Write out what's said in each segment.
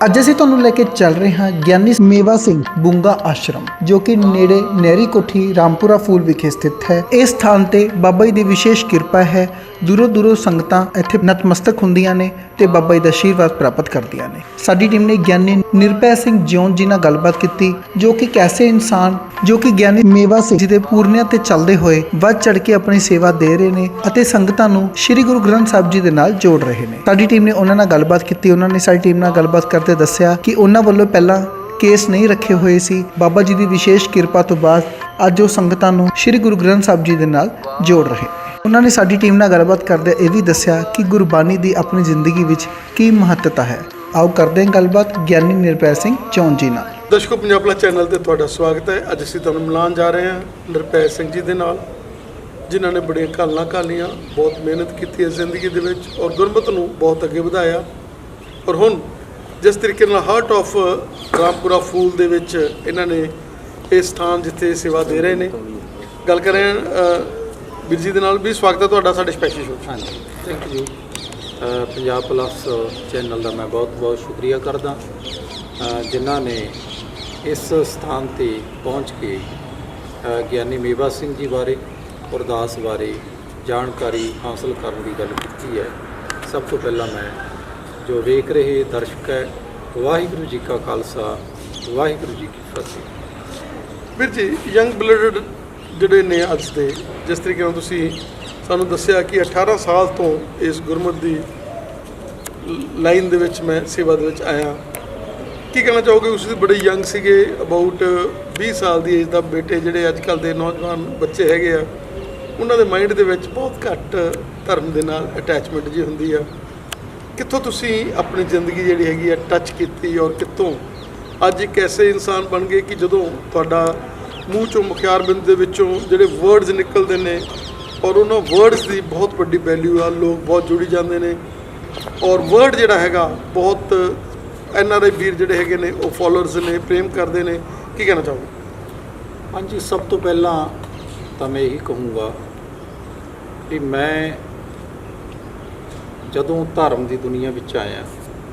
ਅੱਜ ਅਸੀਂ ਤੁਹਾਨੂੰ ਲੈ ਕੇ ਚੱਲ ਰਹੇ ਹਾਂ ਗਿਆਨੀ ਮੇਵਾ ਸਿੰਘ ਬੁੰਗਾ ਆਸ਼ਰਮ, ਜੋ ਕਿ ਨੇੜੇ ਨਹਿਰੀ ਕੋਠੀ ਰਾਮਪੁਰਾ ਫੂਲ ਵਿਖੇ ਸਥਿਤ ਹੈ। ਇਸ ਸਥਾਨ ਤੇ ਬਾਬਾ ਜੀ ਦੀ ਵਿਸ਼ੇਸ਼ ਕਿਰਪਾ ਹੈ। ਦੂਰੋਂ ਦੂਰੋਂ ਸੰਗਤਾਂ ਇੱਥੇ ਨਤਮਸਤਕ ਹੁੰਦੀਆਂ ਨੇ ਤੇ ਬਾਬਾ ਜੀ ਦਾ ਆਸ਼ੀਰਵਾਦ ਪ੍ਰਾਪਤ ਕਰਦੀਆਂ ਨੇ। ਸਾਡੀ ਟੀਮ ਨੇ ਗਿਆਨੀ ਨਿਰਭੈ ਸਿੰਘ ਜਿਉਂ ਜੀ ਨਾਲ ਗੱਲਬਾਤ ਕੀਤੀ, ਜੋ ਕਿ ਕੈਸੇ ਇਨਸਾਨ, ਜੋ ਕਿ ਗਿਆਨੀ ਮੇਵਾ ਸਿੰਘ ਜੀ ਦੇ ਪੂਰਨਿਆਂ ਤੇ ਚੱਲਦੇ ਹੋਏ ਵੱਧ ਚੜ ਕੇ ਆਪਣੀ ਸੇਵਾ ਦੇ ਰਹੇ ਨੇ ਅਤੇ ਸੰਗਤਾਂ ਨੂੰ ਸ੍ਰੀ ਗੁਰੂ ਗ੍ਰੰਥ ਸਾਹਿਬ ਜੀ ਦੇ ਨਾਲ ਜੋੜ ਰਹੇ ਨੇ। ਸਾਡੀ ਟੀਮ ਨੇ ਉਹਨਾਂ ਨਾਲ ਗੱਲਬਾਤ ਕੀਤੀ, ਉਹਨਾਂ ਨੇ ਸਾਡੀ ਟੀਮ ਨਾਲ ਗੱਲਬਾਤ ਕਰ ਕਰਦੇ ਦੱਸਿਆ ਕਿ ਉਹਨਾਂ ਵੱਲੋਂ ਪਹਿਲਾਂ ਕੇਸ ਨਹੀਂ ਰੱਖੇ ਹੋਏ ਸੀ। ਬਾਬਾ ਜੀ ਦੀ ਵਿਸ਼ੇਸ਼ ਕਿਰਪਾ ਤੋਂ ਬਾਅਦ ਅੱਜ ਉਹ ਸੰਗਤਾਂ ਨੂੰ ਸ੍ਰੀ ਗੁਰੂ ਗ੍ਰੰਥ ਸਾਹਿਬ ਜੀ ਦੇ ਨਾਲ ਜੋੜ ਰਹੇ। ਉਹਨਾਂ ਨੇ ਸਾਡੀ ਟੀਮ ਨਾਲ ਗੱਲਬਾਤ ਕਰਦੇ ਇਹ ਵੀ ਦੱਸਿਆ ਕਿ ਗੁਰਬਾਣੀ ਦੀ ਆਪਣੀ ਜ਼ਿੰਦਗੀ ਵਿੱਚ ਕੀ ਮਹੱਤਤਾ ਹੈ। ਆਓ ਕਰਦੇ ਹਾਂ ਗੱਲਬਾਤ ਗਿਆਨੀ ਨਿਰਭੈ ਸਿੰਘ ਚੌਨ ਜੀ ਨਾਲ। ਦਰਸ਼ਕੋ, ਪੰਜਾਬ ਪਲਸ ਚੈਨਲ ਤੇ ਤੁਹਾਡਾ ਸਵਾਗਤ ਹੈ। ਅੱਜ ਅਸੀਂ ਤੁਹਾਨੂੰ ਮਿਲਾਨ ਜਾ ਰਹੇ ਹਾਂ ਨਿਰਭੈ ਸਿੰਘ ਜੀ ਦੇ ਨਾਲ, ਜਿਨ੍ਹਾਂ ਨੇ ਬੜੀਆਂ ਘਾਲਾਂ ਘਾਲੀਆਂ, ਬਹੁਤ ਮਿਹਨਤ ਕੀਤੀ ਹੈ ਜ਼ਿੰਦਗੀ ਦੇ ਵਿੱਚ ਔਰ ਗੁਰਮਤ ਨੂੰ ਬਹੁਤ ਅੱਗੇ ਵਧਾਇਆ। ਔਰ ਹੁਣ ਜਿਸ ਤਰੀਕੇ ਨਾਲ ਹਾਰਟ ਆਫ ਰਾਮਪੁਰਾ ਫੂਲ ਦੇ ਵਿੱਚ ਇਹਨਾਂ ਨੇ ਇਹ ਸਥਾਨ ਜਿੱਥੇ ਸੇਵਾ ਦੇ ਰਹੇ ਨੇ। ਗੱਲ ਕਰ ਰਹੇ ਹਾਂ ਵੀਰ ਜੀ ਦੇ ਨਾਲ। ਵੀ ਸਵਾਗਤ ਹੈ ਤੁਹਾਡਾ ਸਾਡੇ ਸਪੈਸ਼ਲ ਸ਼ੋਅ ਹਾਂਜੀ। Thank you uh, Punjab Plus channel ਦਾ ਮੈਂ ਬਹੁਤ ਬਹੁਤ ਸ਼ੁਕਰੀਆ ਕਰਦਾ। ਜਿਨ੍ਹਾਂ ਨੇ ਇਸ ਸਥਾਨ ਤੇ ਪਹੁੰਚ ਕੇ ਗਿਆਨੀ ਮੇਵਾ ਸਿੰਘ ਜੀ ਬਾਰੇ ਅਰਦਾਸ ਬਾਰੇ ਜਾਣਕਾਰੀ ਹਾਸਲ ਕਰਨ ਦੀ ਗੱਲ ਕੀਤੀ ਹੈ। ਸਭ ਤੋਂ ਪਹਿਲਾਂ ਮੈਂ ਜੋ ਵੇਖ ਰਹੇ ਦਰਸ਼ਕ ਹੈ, ਵਾਹਿਗੁਰੂ ਜੀ ਕਾ ਖਾਲਸਾ, ਵਾਹਿਗੁਰੂ ਜੀ ਕੀ ਫਤਿਹ। ਵੀਰ ਜੀ ਯੰਗ ਬਲੱਡਡ ਜਿਹੜੇ ਨੇ ਅੱਜ ਦੇ, ਜਿਸ ਤਰੀਕੇ ਨਾਲ ਤੁਸੀਂ ਸਾਨੂੰ ਦੱਸਿਆ ਕਿ 18 ਸਾਲ ਤੋਂ ਇਸ ਗੁਰਮਤ ਦੀ ਲਾਈਨ ਦੇ ਵਿੱਚ ਮੈਂ ਸੇਵਾ ਦੇ ਵਿੱਚ ਆਇਆ। ਕੀ ਕਹਿਣਾ ਚਾਹੋਗੇ? ਉਸ ਦੇ ਬੜੇ ਯੰਗ ਸੀਗੇ ਅਬਾਊਟ 20 ਸਾਲ ਦੀ ਏਜ ਦਾ ਬੇਟੇ ਜਿਹੜੇ ਅੱਜ ਕੱਲ ਦੇ ਨੌਜਵਾਨ ਬੱਚੇ ਹੈਗੇ ਆ, ਉਹਨਾਂ ਦੇ ਮਾਈਂਡ ਦੇ ਵਿੱਚ ਬਹੁਤ ਘੱਟ ਧਰਮ ਦੇ ਨਾਲ ਅਟੈਚਮੈਂਟ ਜੀ ਹੁੰਦੀ ਆ। ਕਿੱਥੋਂ ਤੁਸੀਂ ਆਪਣੀ ਜ਼ਿੰਦਗੀ ਜਿਹੜੀ ਹੈਗੀ ਆ ਟੱਚ ਕੀਤੀ ਔਰ ਕਿੱਥੋਂ ਅੱਜ ਇੱਕ ਐਸੇ ਇਨਸਾਨ ਬਣ ਗਏ ਕਿ ਜਦੋਂ ਤੁਹਾਡਾ ਮੂੰਹ ਚੋਂ ਮੁਖਿਆਰਬਿੰਦ ਦੇ ਵਿੱਚੋਂ ਜਿਹੜੇ ਵਰਡਸ ਨਿਕਲਦੇ ਨੇ ਔਰ ਉਹਨਾਂ ਵਰਡਸ ਦੀ ਬਹੁਤ ਵੱਡੀ ਵੈਲਿਊ ਆ, ਲੋਕ ਬਹੁਤ ਜੁੜੀ ਜਾਂਦੇ ਨੇ ਔਰ ਵਰਡ ਜਿਹੜਾ ਹੈਗਾ ਬਹੁਤ ਐਨ ਆਰ ਆਈ ਵੀਰ ਜਿਹੜੇ ਹੈਗੇ ਨੇ, ਉਹ ਫਾਲੋਅਰਸ ਨੇ, ਪ੍ਰੇਮ ਕਰਦੇ ਨੇ। ਕੀ ਕਹਿਣਾ ਚਾਹੋਗੇ? ਹਾਂਜੀ, ਸਭ ਤੋਂ ਪਹਿਲਾਂ ਤਾਂ ਮੈਂ ਇਹੀ ਕਹੂੰਗਾ ਕਿ ਮੈਂ ਜਦੋਂ ਧਰਮ ਦੀ ਦੁਨੀਆ ਵਿੱਚ ਆਇਆ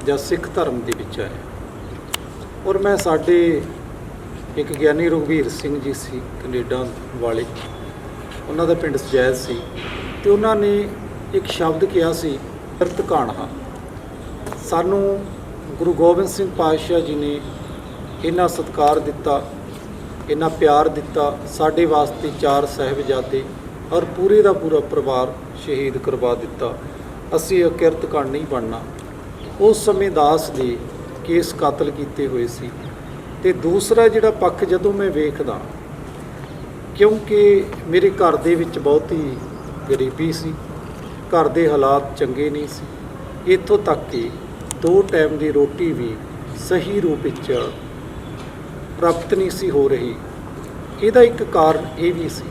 ਜਾਂ ਸਿੱਖ ਧਰਮ ਦੇ ਵਿੱਚ ਆਇਆ। ਔਰ ਮੈਂ ਸਾਡੇ ਇੱਕ ਗਿਆਨੀ ਰਘਵੀਰ ਸਿੰਘ ਜੀ ਸੀ, ਕੈਨੇਡਾ ਵਾਲੇ। ਉਹਨਾਂ ਦਾ ਪਿੰਡ ਸਜੈਦ ਸੀ ਤੇ ਉਹਨਾਂ ਨੇ ਇੱਕ ਸ਼ਬਦ ਕਿਹਾ ਸੀ ਕਿਰਤ ਕਾਣਹਾ। ਸਾਨੂੰ ਗੁਰੂ ਗੋਬਿੰਦ ਸਿੰਘ ਪਾਤਸ਼ਾਹ ਜੀ ਨੇ ਇੰਨਾ ਸਤਿਕਾਰ ਦਿੱਤਾ, ਇੰਨਾ ਪਿਆਰ ਦਿੱਤਾ, ਸਾਡੇ ਵਾਸਤੇ ਚਾਰ ਸਾਹਿਬਜ਼ਾਦੇ ਔਰ ਪੂਰੇ ਦਾ ਪੂਰਾ ਪਰਿਵਾਰ ਸ਼ਹੀਦ ਕਰਵਾ ਦਿੱਤਾ। ਅਸੀਂ ਅਕਿਰਤ ਕਣ ਨਹੀਂ ਬਣਨਾ। ਉਸ ਸਮੇਂ ਦਾਸ ਦੇ ਕੇਸ ਕਤਲ ਕੀਤੇ ਹੋਏ ਸੀ ਤੇ ਦੂਸਰਾ ਜਿਹੜਾ ਪੱਖ ਜਦੋਂ ਮੈਂ ਵੇਖਦਾ, ਕਿਉਂਕਿ ਮੇਰੇ ਘਰ ਦੇ ਵਿੱਚ ਬਹੁਤੀ ਗਰੀਬੀ ਸੀ, ਘਰ ਦੇ ਹਾਲਾਤ ਚੰਗੇ ਨਹੀਂ ਸੀ, ਇੱਥੋਂ ਤੱਕ ਕਿ ਦੋ ਟਾਈਮ ਦੀ ਰੋਟੀ ਵੀ ਸਹੀ ਰੂਪ ਵਿੱਚ ਪ੍ਰਾਪਤ ਨਹੀਂ ਸੀ ਹੋ ਰਹੀ। ਇਹਦਾ ਇੱਕ ਕਾਰਨ ਇਹ ਵੀ ਸੀ,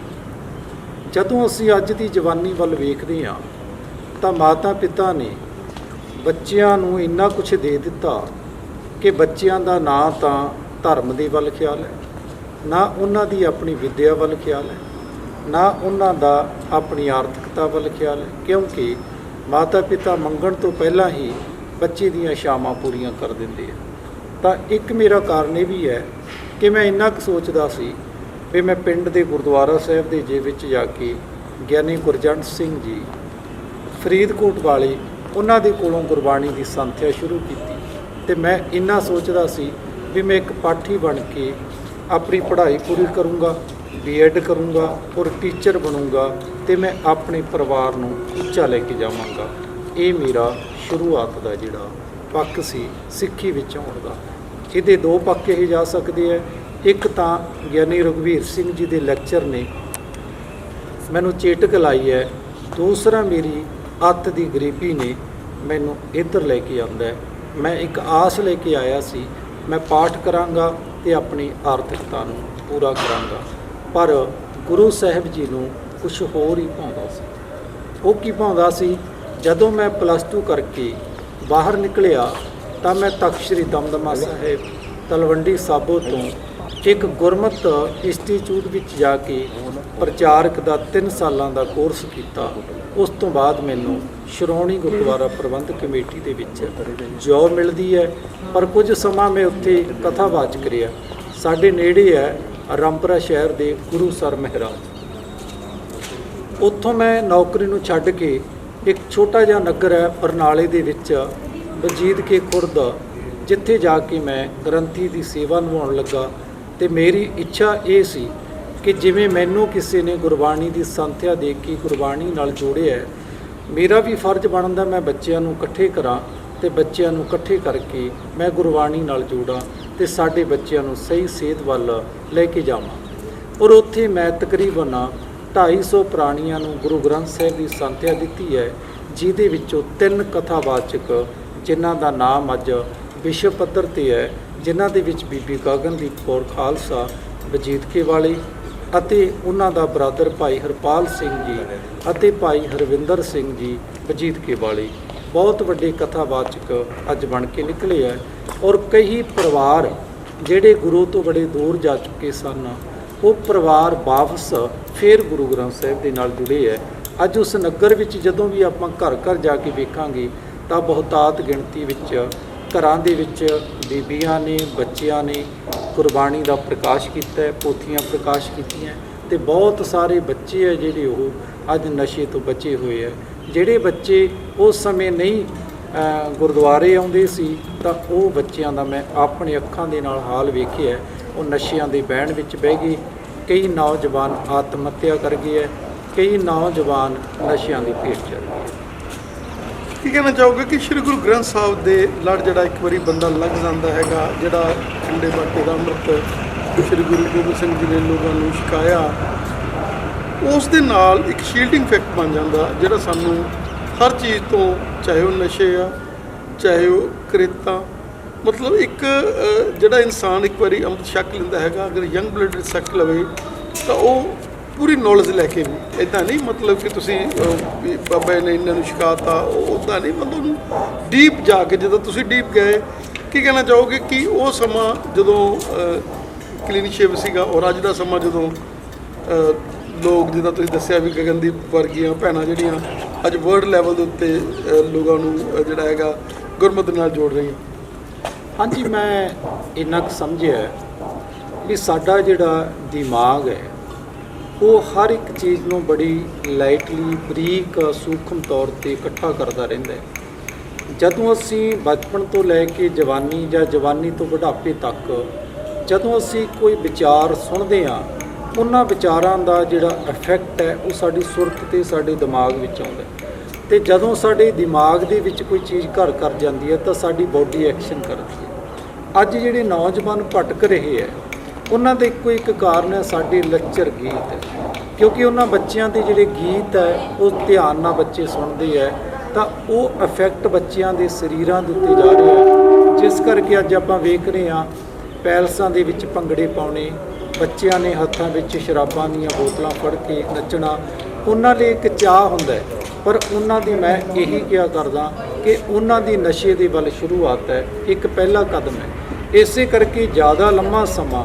ਜਦੋਂ ਅਸੀਂ ਅੱਜ ਦੀ ਜਵਾਨੀ ਵੱਲ ਵੇਖਦੇ ਹਾਂ ਤਾਂ ਮਾਤਾ ਪਿਤਾ ਨੇ ਬੱਚਿਆਂ ਨੂੰ ਇੰਨਾ ਕੁਝ ਦੇ ਦਿੱਤਾ ਕਿ ਬੱਚਿਆਂ ਦਾ ਨਾ ਤਾਂ ਧਰਮ ਦੇ ਵੱਲ ਖਿਆਲ ਹੈ, ਨਾ ਉਹਨਾਂ ਦੀ ਆਪਣੀ ਵਿੱਦਿਆ ਵੱਲ ਖਿਆਲ ਹੈ, ਨਾ ਉਹਨਾਂ ਦਾ ਆਪਣੀ ਆਰਥਿਕਤਾ ਵੱਲ ਖਿਆਲ ਹੈ, ਕਿਉਂਕਿ ਮਾਤਾ ਪਿਤਾ ਮੰਗਣ ਤੋਂ ਪਹਿਲਾਂ ਹੀ ਬੱਚੇ ਦੀਆਂ ਸ਼ਾਮਾਂ ਪੂਰੀਆਂ ਕਰ ਦਿੰਦੇ ਆ। ਤਾਂ ਇੱਕ ਮੇਰਾ ਕਾਰਨ ਇਹ ਵੀ ਹੈ ਕਿ ਮੈਂ ਇੰਨਾ ਕੁ ਸੋਚਦਾ ਸੀ ਵੀ ਮੈਂ ਪਿੰਡ ਦੇ ਗੁਰਦੁਆਰਾ ਸਾਹਿਬ ਦੇ ਜੇ ਵਿੱਚ ਜਾ ਕੇ ਗਿਆਨੀ ਗੁਰਜੰਟ ਸਿੰਘ ਜੀ ਫਰੀਦਕੋਟ ਵਾਲੇ ਉਹਨਾਂ ਦੇ ਕੋਲੋਂ ਗੁਰਬਾਣੀ ਦੀ ਸੰਥਿਆ ਸ਼ੁਰੂ ਕੀਤੀ ਤੇ ਮੈਂ ਇੰਨਾ ਸੋਚਦਾ ਸੀ ਵੀ ਮੈਂ ਇੱਕ ਪਾਠੀ ਬਣ ਕੇ ਆਪਣੀ ਪੜ੍ਹਾਈ ਪੂਰੀ ਕਰੂੰਗਾ ਬੀਐਡ ਕਰੂੰਗਾ ਔਰ ਟੀਚਰ ਬਣੂੰਗਾ ਤੇ ਮੈਂ ਆਪਣੇ ਪਰਿਵਾਰ ਨੂੰ ਉੱਚਾ ਲੈ ਕੇ ਜਾਵਾਂਗਾ। ਇਹ ਮੇਰਾ ਸ਼ੁਰੂਆਤ ਦਾ ਜਿਹੜਾ ਪੱਖ ਸੀ ਸਿੱਖੀ ਵਿੱਚ ਆਉਣ ਦਾ। ਇਹਦੇ ਦੋ ਪੱਖ ਇਹ ਜਾ ਸਕਦੇ ਆ ਇੱਕ ਤਾਂ ਗਿਆਨੀ ਰਘਵੀਰ ਸਿੰਘ ਜੀ ਦੇ ਲੈਕਚਰ ਨੇ। ਮੈਨੂੰ ਚੇਟਕ ਲਾਈ ਹੈ। ਦੂਸਰਾ ਮੇਰੀ ਅੱਤ ਦੀ ਗਰੀਬੀ ਨੇ ਮੈਨੂੰ ਇੱਧਰ ਲੈ ਕੇ ਆਂਦਾ ਹੈ। ਮੈਂ ਇੱਕ ਆਸ ਲੈ ਕੇ ਆਇਆ ਸੀ, ਮੈਂ ਪਾਠ ਕਰਾਂਗਾ ਤੇ ਆਪਣੀ ਆਰਥਿਕਤਾ ਨੂੰ ਪੂਰਾ ਕਰਾਂਗਾ। ਪਰ ਗੁਰੂ ਸਾਹਿਬ ਜੀ ਨੂੰ ਕੁਝ ਹੋਰ ਹੀ ਪਾਉਂਦਾ ਸੀ। ਉਹ ਕੀ ਭਾਉਂਦਾ ਸੀ, ਜਦੋਂ ਮੈਂ ਪਲੱਸ 2 ਕਰਕੇ ਬਾਹਰ ਨਿਕਲਿਆ, ਤਾਂ ਮੈਂ ਤਖਤ ਸ੍ਰੀ ਦਮਦਮਾ ਸਾਹਿਬ ਤਲਵੰਡੀ ਸਾਬੋ ਤੋਂ ਇੱਕ ਗੁਰਮਤ ਇੰਸਟੀਚਿਊਟ ਵਿੱਚ ਜਾ ਕੇ ਪ੍ਰਚਾਰਕ ਦਾ 3 ਸਾਲਾਂ ਦਾ ਕੋਰਸ ਕੀਤਾ। ਉਸ ਤੋਂ ਬਾਅਦ ਮੈਨੂੰ ਸ਼੍ਰੋਮਣੀ ਗੁਰਦੁਆਰਾ ਪ੍ਰਬੰਧਕ ਕਮੇਟੀ ਦੇ ਵਿੱਚ ਜੋਬ ਮਿਲਦੀ ਹੈ, ਪਰ ਕੁਝ ਸਮਾਂ ਮੈਂ ਉੱਥੇ ਕਥਾਵਾਚਕ ਰਿਹਾ। ਸਾਡੇ ਨੇੜੇ ਹੈ ਰਾਮਪੁਰਾ ਸ਼ਹਿਰ ਦੇ ਗੁਰੂ ਸਰ ਮਹਿਰਾਜ। ਉੱਥੋਂ ਮੈਂ ਨੌਕਰੀ ਨੂੰ ਛੱਡ ਕੇ ਇੱਕ ਛੋਟਾ ਜਿਹਾ ਨਗਰ ਹੈ ਬਰਨਾਲੇ ਦੇ ਵਿੱਚ, ਵਜੀਦ ਕੇ ਖੁਰਦ, ਜਿੱਥੇ ਜਾ ਕੇ ਮੈਂ ਗ੍ਰੰਥੀ ਦੀ ਸੇਵਾ ਨਿਭਾਉਣ ਲੱਗਾ। ਤੇ ਮੇਰੀ ਇੱਛਾ ਇਹ ਸੀ ਕਿ ਜਿਵੇਂ ਮੈਨੂੰ ਕਿਸੇ ਨੇ ਗੁਰਬਾਣੀ ਦੀ ਸੰਥਿਆ ਦੇ ਕੇ ਗੁਰਬਾਣੀ ਨਾਲ ਜੋੜਿਆ ਹੈ, ਮੇਰਾ ਵੀ ਫਰਜ਼ ਬਣਦਾ ਮੈਂ ਬੱਚਿਆਂ ਨੂੰ ਇਕੱਠੇ ਕਰਾਂ ਤੇ ਬੱਚਿਆਂ ਨੂੰ ਇਕੱਠੇ ਕਰਕੇ ਮੈਂ ਗੁਰਬਾਣੀ ਨਾਲ ਜੋੜਾਂ ਤੇ ਸਾਡੇ ਬੱਚਿਆਂ ਨੂੰ ਸਹੀ ਸੇਧ ਵੱਲ ਲੈ ਕੇ ਜਾਵਾਂ। ਔਰ ਉੱਥੇ ਮੈਂ ਤਕਰੀਬਨ 250 ਪ੍ਰਾਣੀਆਂ ਨੂੰ ਗੁਰੂ ਗ੍ਰੰਥ ਸਾਹਿਬ ਦੀ ਸੰਥਿਆ ਦਿੱਤੀ ਹੈ ਜਿਹਦੇ ਵਿੱਚੋਂ ਤਿੰਨ ਕਥਾਵਾਚਕ ਜਿਨ੍ਹਾਂ ਦਾ ਨਾਮ ਅੱਜ ਵਿਸ਼ਵ ਪੱਧਰ ਤੇ ਹੈ ਜਿਨ੍ਹਾਂ ਦੇ ਵਿੱਚ ਬੀਬੀ ਗਗਨਦੀਪ ਕੌਰ ਖਾਲਸਾ ਬਜੀਤਕੇ ਵਾਲੀ ਅਤੇ ਉਹਨਾਂ ਦਾ ਬਰਾਦਰ ਭਾਈ ਹਰਪਾਲ ਸਿੰਘ ਜੀ ਅਤੇ ਭਾਈ ਹਰਵਿੰਦਰ ਸਿੰਘ ਜੀ ਵਜੀਦਕੇ ਵਾਲੇ। ਬਹੁਤ ਵੱਡੇ ਕਥਾਵਾਚਕ ਅੱਜ ਬਣ ਕੇ ਨਿਕਲੇ ਹੈ ਔਰ ਕਈ ਪਰਿਵਾਰ ਜਿਹੜੇ ਗੁਰੂ ਤੋਂ ਬੜੇ ਦੂਰ ਜਾ ਚੁੱਕੇ ਸਨ, ਉਹ ਪਰਿਵਾਰ ਵਾਪਸ ਫੇਰ ਗੁਰੂ ਗ੍ਰੰਥ ਸਾਹਿਬ ਦੇ ਨਾਲ ਜੁੜੇ ਹੈ ਅੱਜ ਉਸ ਨਗਰ ਵਿੱਚ ਜਦੋਂ ਵੀ ਆਪਾਂ ਘਰ ਘਰ ਜਾ ਕੇ ਵੇਖਾਂਗੇ ਤਾਂ ਬਹੁਤਾਤ ਗਿਣਤੀ ਵਿੱਚ ਘਰਾਂ ਦੇ ਵਿੱਚ ਬੀਬੀਆਂ ਨੇ, ਬੱਚਿਆਂ ਨੇ ਗੁਰਬਾਣੀ ਦਾ ਪ੍ਰਕਾਸ਼ ਕੀਤਾ ਹੈ, ਪੋਥੀਆਂ ਪ੍ਰਕਾਸ਼ ਕੀਤੀਆਂ ਤੇ ਬਹੁਤ ਸਾਰੇ ਬੱਚੇ ਹੈ ਜਿਹੜੇ ਉਹ ਅੱਜ ਨਸ਼ੇ ਤੋਂ ਬਚੇ ਹੋਏ ਹੈ। ਜਿਹੜੇ ਬੱਚੇ ਉਸ ਸਮੇਂ ਨਹੀਂ ਗੁਰਦੁਆਰੇ ਆਉਂਦੇ ਸੀ, ਤਾਂ ਉਹ ਬੱਚਿਆਂ ਦਾ ਮੈਂ ਆਪਣੇ ਅੱਖਾਂ ਦੇ ਨਾਲ ਹਾਲ ਵੇਖਿਆ ਉਹ ਨਸ਼ਿਆਂ ਦੇ ਬਹਿਣ ਵਿੱਚ ਬਹਿ ਗਏ। ਕਈ ਨੌਜਵਾਨ ਆਤਮ ਹੱਤਿਆ ਕਰ ਗਏ ਹੈ। ਕਈ ਨੌਜਵਾਨ ਨਸ਼ਿਆਂ ਦੀ ਭੇਟ ਚੜ ਗਏ ਕੀ ਕਹਿਣਾ ਚਾਹੋਗੇ ਕਿ ਸ੍ਰੀ ਗੁਰੂ ਗ੍ਰੰਥ ਸਾਹਿਬ ਦੇ ਲੜ ਜਿਹੜਾ ਇੱਕ ਵਾਰੀ ਬੰਦਾ ਲੱਗ ਜਾਂਦਾ ਹੈਗਾ, ਜਿਹੜਾ ਠੰਡੇ ਬਾਟੇ ਦਾ ਅੰਮ੍ਰਿਤ ਸ੍ਰੀ ਗੁਰੂ ਗੋਬਿੰਦ ਸਿੰਘ ਜੀ ਨੇ ਲੋਕਾਂ ਨੂੰ ਛਕਾਇਆ, ਉਸ ਦੇ ਨਾਲ ਇੱਕ ਸ਼ੀਲਡਿੰਗ ਫੈਕਟ ਬਣ ਜਾਂਦਾ, ਜਿਹੜਾ ਸਾਨੂੰ ਹਰ ਚੀਜ਼ ਤੋਂ ਚਾਹੇ ਉਹ ਨਸ਼ੇ ਆ, ਚਾਹੇ ਉਹ ਕ੍ਰਿਤਾ, ਮਤਲਬ ਇੱਕ ਜਿਹੜਾ ਇਨਸਾਨ ਇੱਕ ਵਾਰੀ ਅੰਮ੍ਰਿਤ ਛਕ ਲੈਂਦਾ ਹੈਗਾ, ਅਗਰ ਯੰਗ ਬਲੱਡ ਛਕ ਲਵੇ, ਤਾਂ ਉਹ ਪੂਰੀ ਨੌਲੇਜ ਲੈ ਕੇ ਵੀ। ਇਦਾਂ ਨਹੀਂ ਮਤਲਬ ਕਿ ਤੁਸੀਂ ਅ, ਵੀ ਬਾਬਾ ਨੇ ਇਹਨਾਂ ਨੂੰ ਛਕਾਤਾ ਉਦਾਂ ਨਹੀਂ ਮਤਲਬ ਉਹਨੂੰ ਡੀਪ ਜਾ ਕੇ ਜਦੋਂ ਤੁਸੀਂ ਡੀਪ ਗਏ ਕੀ ਕਹਿਣਾ ਚਾਹੋਗੇ ਕਿ ਉਹ ਸਮਾਂ ਜਦੋਂ ਕਲੀਨਿਸ਼ਿਪ ਸੀਗਾ ਔਰ ਅੱਜ ਦਾ ਸਮਾਂ ਜਦੋਂ ਲੋਕ ਜਿੱਦਾਂ ਤੁਸੀਂ ਦੱਸਿਆ ਵੀ ਗਗਨਦੀਪ ਵਰਗੀਆਂ ਭੈਣਾਂ ਜਿਹੜੀਆਂ ਅੱਜ ਵਰਲਡ ਲੈਵਲ ਦੇ ਉੱਤੇ ਲੋਕਾਂ ਨੂੰ ਜਿਹੜਾ ਹੈਗਾ ਗੁਰਮਤ ਨਾਲ ਜੋੜ ਰਹੀਆਂ। ਹਾਂਜੀ ਮੈਂ ਇੰਨਾ ਕੁ ਸਮਝਿਆ ਵੀ ਸਾਡਾ ਜਿਹੜਾ ਦਿਮਾਗ ਹੈ ਉਹ ਹਰ ਇੱਕ ਚੀਜ਼ ਨੂੰ ਬੜੀ ਲਾਈਟਲੀ ਬਰੀਕ, ਸੂਖਮ ਤੌਰ ਤੇ ਇਕੱਠਾ ਕਰਦਾ ਰਹਿੰਦਾ ਹੈ। ਜਦੋਂ ਅਸੀਂ ਬਚਪਨ ਤੋਂ ਲੈ ਕੇ ਜਵਾਨੀ ਜਾਂ ਜਵਾਨੀ ਤੋਂ ਬੁਢਾਪੇ ਤੱਕ ਜਦੋਂ ਅਸੀਂ ਕੋਈ ਵਿਚਾਰ ਸੁਣਦੇ ਹਾਂ, ਉਹਨਾਂ ਵਿਚਾਰਾਂ ਦਾ ਜਿਹੜਾ ਇਫੈਕਟ ਹੈ, ਉਹ ਸਾਡੀ ਸੁਰਤ ਤੇ ਸਾਡੇ ਦਿਮਾਗ ਵਿੱਚ ਆਉਂਦਾ ਹੈ। ਤੇ ਜਦੋਂ ਸਾਡੇ ਦਿਮਾਗ ਦੇ ਵਿੱਚ ਕੋਈ ਚੀਜ਼ ਘਰ ਕਰ ਜਾਂਦੀ ਹੈ, ਤਾਂ ਸਾਡੀ ਬਾਡੀ ਐਕਸ਼ਨ ਕਰਦੀ ਹੈ। ਅੱਜ ਜਿਹੜੇ ਨੌਜਵਾਨ ਭਟਕ ਰਹੇ ਹੈ ਉਹਨਾਂ ਦੇ ਇੱਕੋ ਇੱਕ ਕਾਰਨ ਹੈ ਸਾਡੇ ਲੱਚਰ ਗੀਤ। ਕਿਉਂਕਿ ਉਹਨਾਂ ਬੱਚਿਆਂ ਦੇ ਜਿਹੜੇ ਗੀਤ ਹੈ, ਉਹ ਧਿਆਨ ਨਾਲ ਬੱਚੇ ਸੁਣਦੇ ਹੈ, ਤਾਂ ਉਹ ਇਫੈਕਟ ਬੱਚਿਆਂ ਦੇ ਸਰੀਰਾਂ ਦੇ ਉੱਤੇ ਜਾ ਰਿਹਾ ਹੈ। ਜਿਸ ਕਰਕੇ ਅੱਜ ਆਪਾਂ ਵੇਖ ਰਹੇ ਹਾਂ, ਪੈਲਸਾਂ ਦੇ ਵਿੱਚ ਭੰਗੜੇ ਪਾਉਣੇ, ਬੱਚਿਆਂ ਨੇ ਹੱਥਾਂ ਵਿੱਚ ਸ਼ਰਾਬਾਂ ਦੀਆਂ ਬੋਤਲਾਂ ਫੜ ਕੇ ਨੱਚਣਾ, ਉਹਨਾਂ ਲਈ ਇੱਕ ਚਾਹ ਹੁੰਦਾ ਪਰ ਉਹਨਾਂ ਦੀ ਮੈਂ ਇਹੀ ਕਿਹਾ ਕਰਦਾ ਕਿ ਉਹਨਾਂ ਦੀ ਨਸ਼ੇ ਦੇ ਵੱਲ ਸ਼ੁਰੂਆਤ ਹੈ, ਇੱਕ ਪਹਿਲਾ ਕਦਮ ਹੈ। ਇਸੇ ਕਰਕੇ ਜ਼ਿਆਦਾ ਲੰਮਾ ਸਮਾਂ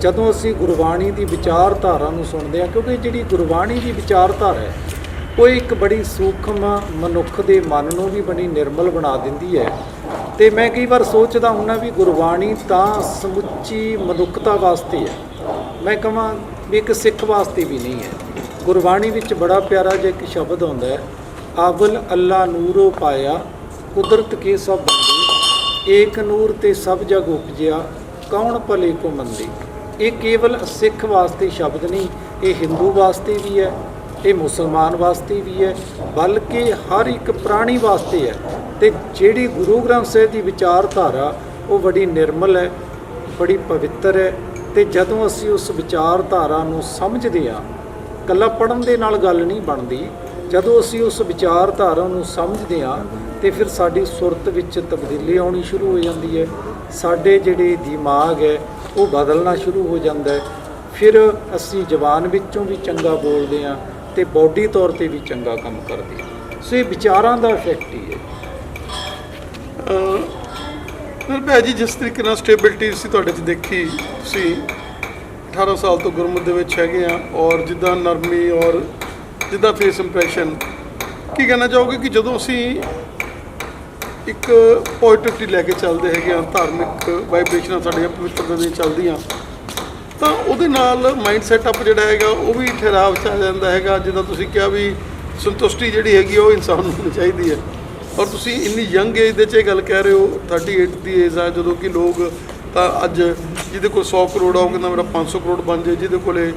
ਜਦੋਂ ਅਸੀਂ ਗੁਰਬਾਣੀ ਦੀ ਵਿਚਾਰਧਾਰਾ ਨੂੰ ਸੁਣਦੇ ਹਾਂ, ਕਿਉਂਕਿ ਜਿਹੜੀ ਗੁਰਬਾਣੀ ਦੀ ਵਿਚਾਰਧਾਰਾ ਹੈ, ਉਹ ਇੱਕ ਬੜੀ ਸੂਖਮ ਮਨੁੱਖ ਦੇ ਮਨ ਨੂੰ ਵੀ ਬੜੀ ਨਿਰਮਲ ਬਣਾ ਦਿੰਦੀ ਹੈ। ਤੇ ਮੈਂ ਕਈ ਵਾਰ ਸੋਚਦਾ ਹੁੰਨਾ ਵੀ ਗੁਰਬਾਣੀ ਤਾਂ ਸਮੁੱਚੀ ਮਨੁੱਖਤਾ ਵਾਸਤੇ ਹੈ। ਮੈਂ ਕਹਾਂ ਵੀ ਇੱਕ ਸਿੱਖ ਵਾਸਤੇ ਵੀ ਨਹੀਂ ਹੈ। ਗੁਰਬਾਣੀ ਵਿੱਚ ਬੜਾ ਪਿਆਰਾ ਜਿਹਾ ਇੱਕ ਸ਼ਬਦ ਆਉਂਦਾ ਹੈ, ਆਵਲ ਅੱਲਾ ਨੂਰੋ ਪਾਇਆ, ਕੁਦਰਤ ਕੇ ਸਭ ਬੰਦੇ, ਏਕ ਨੂਰ ਤੇ ਸਭ ਜਗ ਉਪਜਿਆ, ਕੌਣ ਭਲੇ ਕੋ ਮੰਦੇ? ਇਹ ਕੇਵਲ ਸਿੱਖ ਵਾਸਤੇ ਸ਼ਬਦ ਨਹੀਂ, ਇਹ ਹਿੰਦੂ ਵਾਸਤੇ ਵੀ ਹੈ, ਇਹ ਮੁਸਲਮਾਨ ਵਾਸਤੇ ਵੀ ਹੈ, ਬਲਕਿ ਹਰ ਇੱਕ ਪ੍ਰਾਣੀ ਵਾਸਤੇ ਹੈ ਤੇ ਜਿਹੜੀ ਗੁਰੂ ਗ੍ਰੰਥ ਸਾਹਿਬ ਦੀ ਵਿਚਾਰਧਾਰਾ ਉਹ ਬੜੀ ਨਿਰਮਲ ਹੈ, ਬੜੀ ਪਵਿੱਤਰ ਹੈ ਤੇ ਜਦੋਂ ਅਸੀਂ ਉਸ ਵਿਚਾਰਧਾਰਾ ਨੂੰ ਸਮਝਦੇ ਹਾਂ ਕੱਲਾ ਪੜਨ ਦੇ ਨਾਲ ਗੱਲ ਨਹੀਂ ਬਣਦੀ, ਜਦੋਂ ਅਸੀਂ ਉਸ ਵਿਚਾਰਧਾਰਾ ਨੂੰ ਸਮਝਦੇ ਹਾਂ, ਤੇ ਫਿਰ ਸਾਡੀ ਸੁਰਤ ਵਿੱਚ ਤਬਦੀਲੀ ਆਉਣੀ ਸ਼ੁਰੂ ਹੋ ਜਾਂਦੀ ਹੈ ਸਾਡੇ ਜਿਹੜੇ ਦਿਮਾਗ ਹੈ, ਉਹ ਬਦਲਣਾ ਸ਼ੁਰੂ ਹੋ ਜਾਂਦਾ ਹੈ। ਫਿਰ ਅਸੀਂ ਜ਼ਬਾਨ ਵਿੱਚੋਂ ਵੀ ਚੰਗਾ ਬੋਲਦੇ ਹਾਂ ਤੇ ਬਾਡੀ ਤੌਰ ਤੇ ਵੀ ਚੰਗਾ ਕੰਮ ਕਰਦੇ ਹਾਂ। ਸੋ ਇਹ ਵਿਚਾਰਾਂ ਦਾ ਇਫੈਕਟ ਹੀ ਹੈ। ਫਿਰ ਭੈ ਜੀ, ਜਿਸ ਤਰੀਕੇ ਨਾਲ ਸਟੇਬਿਲਿਟੀ ਸੀ ਤੁਹਾਡੇ 'ਚ ਦੇਖੀ, ਤੁਸੀਂ 18 ਸਾਲ ਤੋਂ ਗੁਰਮੁਖ ਦੇ ਵਿੱਚ ਹੈਗੇ ਆ ਔਰ ਜਿੱਦਾਂ ਨਰਮੀ ਔਰ ਜਿੱਦਾਂ ਫੇਸ ਇੰਪ੍ਰੈਸ਼ਨ ਕੀ ਕਹਿਣਾ ਚਾਹੋਗੇ ਕਿ ਜਦੋਂ ਅਸੀਂ ਇੱਕ ਪੋਜ਼ਿਟਿਵਿਟੀ ਲੈ ਕੇ ਚੱਲਦੇ ਹੈਗੇ ਆ ਧਾਰਮਿਕ ਵਾਈਬ੍ਰੇਸ਼ਨਾਂ ਸਾਡੀਆਂ ਪਵਿੱਤਰਤਾ ਦੀਆਂ ਚੱਲਦੀਆਂ। ਤਾਂ ਉਹਦੇ ਨਾਲ ਮਾਈਂਡ ਸੈਟਅਪ ਜਿਹੜਾ ਹੈਗਾ ਉਹ ਵੀ ਠਹਿਰਾਵ ਚ ਆ ਜਾਂਦਾ ਹੈਗਾ। ਜਿੱਦਾਂ ਤੁਸੀਂ ਕਿਹਾ ਵੀ ਸੰਤੁਸ਼ਟੀ ਜਿਹੜੀ ਹੈਗੀ ਆ, ਉਹ ਇਨਸਾਨ ਨੂੰ ਹੋਣੀ ਚਾਹੀਦੀ ਹੈ। ਔਰ ਤੁਸੀਂ ਇੰਨੀ ਯੰਗ ਏਜ ਦੇ 'ਚ ਇਹ ਗੱਲ ਕਹਿ ਰਹੇ ਹੋ 38 ਦੀ ਏਜ ਆ ਜਦੋਂ ਕਿ ਲੋਕ ਤਾਂ ਅੱਜ ਜਿਹਦੇ ਕੋਲ 100 ਕਰੋੜ ਆ ਉਹ ਕਹਿੰਦਾ ਮੇਰਾ 500 ਕਰੋੜ ਬਣ ਜਾਏ। ਜਿਹਦੇ ਕੋਲੇ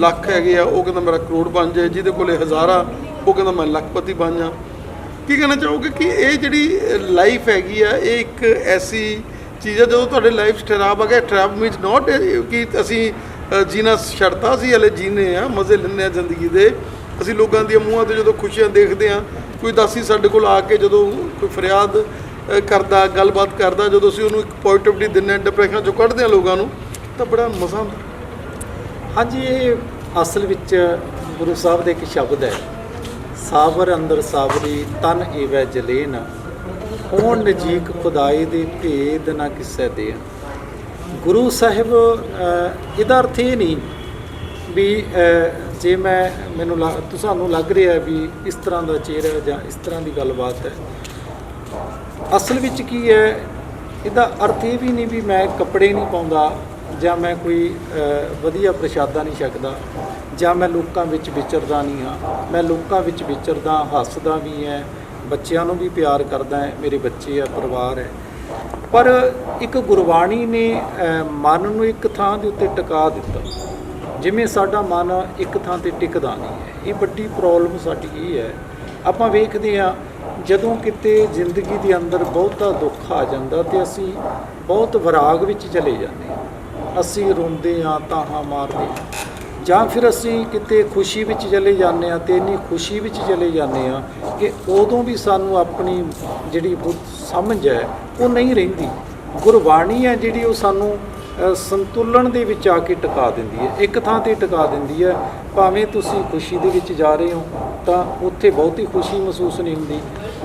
ਲੱਖ ਹੈਗੇ ਆ ਉਹ ਕਹਿੰਦਾ ਮੇਰਾ ਕਰੋੜ ਬਣ ਜਾਏ। ਜਿਹਦੇ ਕੋਲੇ ਹਜ਼ਾਰਾਂ ਉਹ ਕਹਿੰਦਾ ਮੈਂ ਲੱਖਪਤੀ ਬਣ ਜਾ ਕੀ ਕਹਿਣਾ ਚਾਹੋਗੇ ਕਿ ਇਹ ਜਿਹੜੀ ਲਾਈਫ ਹੈਗੀ ਆ, ਇਹ ਇੱਕ ਐਸੀ ਚੀਜ਼ ਆ ਜਦੋਂ ਤੁਹਾਡੇ ਲਾਈਫ 'ਚ ਠਹਿਰਾਵ ਆ ਗਿਆ? ਠਹਿਰਾਵ ਮੀਨਸ ਨਾਟ ਕਿ ਅਸੀਂ ਜੀਣਾ ਛੱਡਤਾ ਸੀ, ਹਲੇ ਜੀਨੇ ਆ, ਮਜ਼ੇ ਲੈਂਦੇ ਆ ਜ਼ਿੰਦਗੀ ਦੇ। ਅਸੀਂ ਲੋਕਾਂ ਦੀਆਂ ਮੂੰਹਾਂ ਤੇ ਜਦੋਂ ਖੁਸ਼ੀਆਂ ਦੇਖਦੇ ਆ, ਕੋਈ ਦਾਸੀ ਸਾਡੇ ਕੋਲ ਆ ਕੇ ਜਦੋਂ ਕੋਈ ਫਰਿਆਦ ਕਰਦਾ, ਗੱਲਬਾਤ ਕਰਦਾ, ਜਦੋਂ ਅਸੀਂ ਉਹਨੂੰ ਇੱਕ ਪੋਜ਼ਿਟਿਵਿਟੀ ਦਿੰਦੇ ਆ ਡਿਪਰੈਸ਼ਨ ਚੋਂ ਕੱਢਦੇ ਆ ਲੋਕਾਂ ਨੂੰ, ਤਾਂ ਬੜਾ ਮਜ਼ਾ ਆਉਂਦਾ। ਹਾਂਜੀ, ਇਹ ਅਸਲ ਵਿੱਚ ਗੁਰੂ ਸਾਹਿਬ ਦੇ ਇੱਕ ਸ਼ਬਦ ਹੈ। ਸਾਬਰ ਅੰਦਰ ਸਾਬਰੀ ਤਨ ਏਵੈ ਜਲੇਨ। ਹੋਣ ਨਜੀਕ ਖੁਦਾਈ ਦੇ ਭੇਦ ਨਾ ਕਿਸੇ ਦੇ ਗੁਰੂ ਸਾਹਿਬ ਇਹਦਾ ਅਰਥ ਇਹ ਨਹੀਂ ਵੀ ਜੇ ਮੈਂ, ਮੈਨੂੰ ਲੱਗ- ਤੁਹਾਨੂੰ ਲੱਗ ਰਿਹਾ ਵੀ ਇਸ ਤਰ੍ਹਾਂ ਦਾ ਚਿਹਰਾ ਜਾਂ ਇਸ ਤਰ੍ਹਾਂ ਦੀ ਗੱਲਬਾਤ ਹੈ। ਅਸਲ ਵਿੱਚ ਕੀ ਹੈ? ਇਹਦਾ ਅਰਥ ਇਹ ਵੀ ਨਹੀਂ ਵੀ ਮੈਂ ਕੱਪੜੇ ਨਹੀਂ ਪਾਉਂਦਾ ਜਾਂ ਮੈਂ ਕੋਈ ਵਧੀਆ ਪ੍ਰਸ਼ਾਦਾ ਨਹੀਂ ਛਕਦਾ, ਜਾਂ ਮੈਂ ਲੋਕਾਂ ਵਿੱਚ ਵਿਚਰਦਾ ਨਹੀਂ ਹਾਂ। ਮੈਂ ਲੋਕਾਂ ਵਿੱਚ ਵਿਚਰਦਾ, ਹੱਸਦਾ ਵੀ ਹੈ ਬੱਚਿਆਂ ਨੂੰ ਵੀ ਪਿਆਰ ਕਰਦਾ ਹੈ ਮੇਰੇ ਬੱਚੇ ਆ, ਪਰਿਵਾਰ ਹੈ ਪਰ ਇੱਕ ਗੁਰਬਾਣੀ ਨੇ ਮਨ ਨੂੰ ਇੱਕ ਥਾਂ ਦੇ ਉੱਤੇ ਟਿਕਾ ਦਿੱਤਾ। ਜਿਵੇਂ ਸਾਡਾ ਮਨ ਇੱਕ ਥਾਂ ਤੇ ਟਿਕਦਾ ਨਹੀਂ ਹੈ। ਇਹ ਵੱਡੀ ਪ੍ਰੋਬਲਮ ਸਾਡੀ ਇਹ ਹੈ। ਆਪਾਂ ਵੇਖਦੇ ਹਾਂ, ਜਦੋਂ ਕਿਤੇ ਜ਼ਿੰਦਗੀ ਦੇ ਅੰਦਰ ਬਹੁਤਾ ਦੁੱਖ ਆ ਜਾਂਦਾ ਤੇ ਅਸੀਂ ਬਹੁਤ ਵਿਰਾਗ ਵਿੱਚ ਚਲੇ ਜਾਂਦੇ ਹਾਂ। ਅਸੀਂ ਰੋਂਦੇ ਹਾਂ ਤਾਹਾਂ ਮਾਰਦੇ ਹਾਂ ਜਾਂ ਫਿਰ ਅਸੀਂ ਕਿਤੇ ਖੁਸ਼ੀ ਵਿੱਚ ਚਲੇ ਜਾਂਦੇ ਹਾਂ ਤੇ ਇੰਨੀ ਖੁਸ਼ੀ ਵਿੱਚ ਚਲੇ ਜਾਂਦੇ ਹਾਂ ਕਿ ਉਦੋਂ ਵੀ ਸਾਨੂੰ ਆਪਣੀ ਜਿਹੜੀ ਬੁੱਧ ਸਮਝ ਹੈ, ਉਹ ਨਹੀਂ ਰਹਿੰਦੀ। ਗੁਰਬਾਣੀ ਹੈ ਜਿਹੜੀ ਉਹ ਸਾਨੂੰ ਸੰਤੁਲਨ ਦੇ ਵਿੱਚ ਆ ਕੇ ਟਿਕਾ ਦਿੰਦੀ ਹੈ। ਇੱਕ ਥਾਂ ਤੇ ਟਿਕਾ ਦਿੰਦੀ ਹੈ, ਭਾਵੇਂ ਤੁਸੀਂ ਖੁਸ਼ੀ ਦੇ ਵਿੱਚ ਜਾ ਰਹੇ ਹੋ, ਤਾਂ ਉੱਥੇ ਬਹੁਤੀ ਖੁਸ਼ੀ ਮਹਿਸੂਸ ਨਹੀਂ ਹੁੰਦੀ।